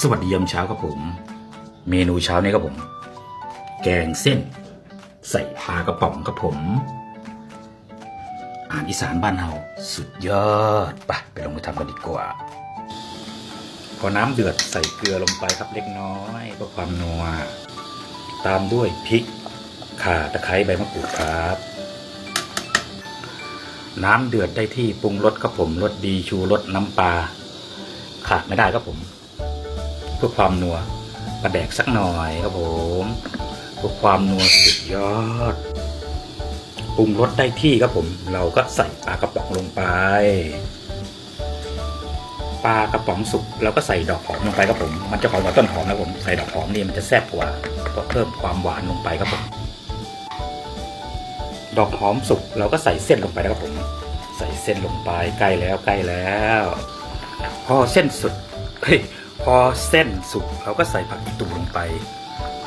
สวัสดียามเช้าครับผม เมนูเช้านี้ครับผม แกงเส้น ใส่ปลากระป๋องครับผมอาหารอีสานบ้านเฮาสุดยอดไปไปลงมือทำกันดีกว่า พอน้ำเดือดใส่เกลือลงไปครับเล็กน้อยเพื่อความนัวตามด้วยพริกข่าตะไคร้ใบมะกรูดครับ น้ำเดือดได้ที่ปรุงรสครับผมรสดีชูรสน้ำปลาขาดไม่ได้ครับผม เพื่อความนัวปลาแดกสักหน่อยครับผมเพื่อความนัวสุดยอดปรุงรสได้ที่ครับผม เราก็ใส่ปลากระป๋องลงไปปลากระป๋องสุกเราก็ใส่ดอกหอมลงไปครับผม มันจะหอมกว่าต้นหอมนะผมใส่ดอกหอมนี่มันจะแซ่บกว่าเพราะเพิ่มความหวานลงไปครับผมดอกหอมสุกเราก็ใส่เส้นลงไปนะครับผม ใส่เส้นลงไปใกล้แล้วใกล้แล้ว พอเส้นสุดเฮ้ย อเส้นสุกเราก็ใส่ผักอีตูลงไป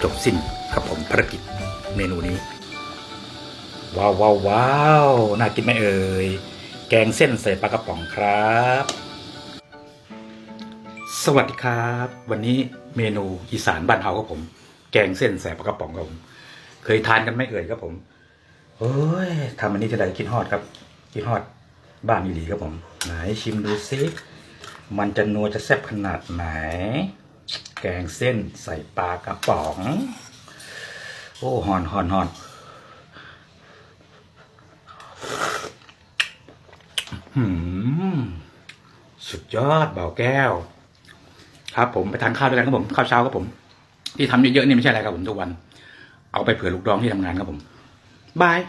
จบสิ้นครับผมภารกิจเมนูนี้ ว้าวว้าววาวน่ากินไหมเอ่ย แกงเส้นใส่ปลากระป๋องครับ สวัสดีครับ วันนี้เมนูอีสานบ้านเฮาครับผม แกงเส้นใส่ปลากระป๋องครับผม เคยทานกันไหมเอ่ยครับผมโอ้ยทำอันนี้ทีไรคิดฮอดครับคิดฮอดบ้านอีหลีครับผม ไหนชิมดูซิ มันจะนัวจะแซ่บขนาดไหน แกงเส้นใส่ปลากระป๋อง โอ้หอนหอนหอนสุดยอดเบาแก้ว ครับ ผมไปทานข้าวด้วยกันครับผมข้าวเช้าครับผม ที่ทำเยอะๆนี่ไม่ใช่อะไรครับผมทุกวัน เอาไปเผื่อลูกน้องที่ทำงานครับผมบาย